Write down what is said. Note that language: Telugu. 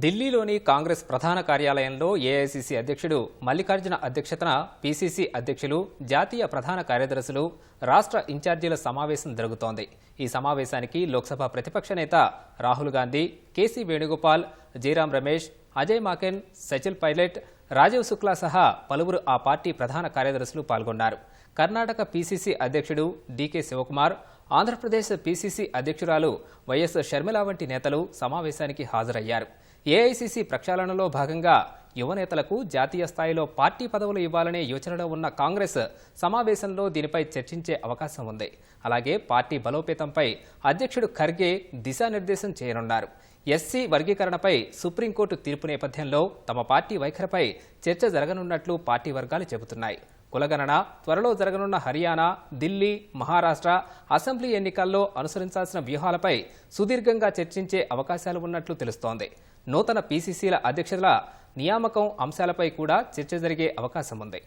ఢిల్లీలోని కాంగ్రెస్ ప్రధాన కార్యాలయంలో ఏఐసిసి అధ్యక్షుడు మల్లికార్జున అధ్యక్షతన పిసిసి అధ్యక్షులు జాతీయ ప్రధాన కార్యదర్శులు రాష్ట్ర ఇన్ఛార్జీల సమావేశం జరుగుతోంది. ఈ సమావేశానికి లోక్సభ ప్రతిపక్ష నేత రాహుల్ గాంధీ కేసీ వేణుగోపాల్ జయరాం రమేష్ అజయ్ మాకెన్ సచిల్ పైలట్ రాజీవ్ శుక్లా సహా పలువురు ఆ పార్టీ ప్రధాన కార్యదర్శులు పాల్గొన్నారు. కర్ణాటక పీసీసీ అధ్యక్షుడు డీకే శివకుమార్ ఆంధ్రప్రదేశ్ పీసీసీ అధ్యక్షురాలు వైఎస్ షర్మిల వంటి నేతలు సమావేశానికి హాజరయ్యారు. ఏఐసీసీ ప్రక్షాళనలో భాగంగా యువనేతలకు జాతీయ స్థాయిలో పార్టీ పదవులు ఇవ్వాలనే యోచనలో ఉన్న కాంగ్రెస్ సమావేశంలో దీనిపై చర్చించే అవకాశం ఉంది. అలాగే పార్టీ బలోపేతంపై అధ్యక్షుడు ఖర్గే దిశానిర్దేశం చేయనున్నారు. ఎస్సీ వర్గీకరణపై సుప్రీంకోర్టు తీర్పు నేపథ్యంలో తమ పార్టీ వైఖరిపై చర్చ జరగనున్నట్లు పార్టీ వర్గాలు చెబుతున్నాయి. కులగణన త్వరలో జరగనున్న హర్యానా ఢిల్లీ మహారాష్ట్ర అసెంబ్లీ ఎన్నికల్లో అనుసరించాల్సిన వ్యూహాలపై సుదీర్ఘంగా చర్చించే అవకాశాలు ఉన్నట్లు తెలుస్తోంది. నూతన పీసీసీల అధ్యక్షుల నియామకం అంశాలపై కూడా చర్చ జరిగే అవకాశం ఉంది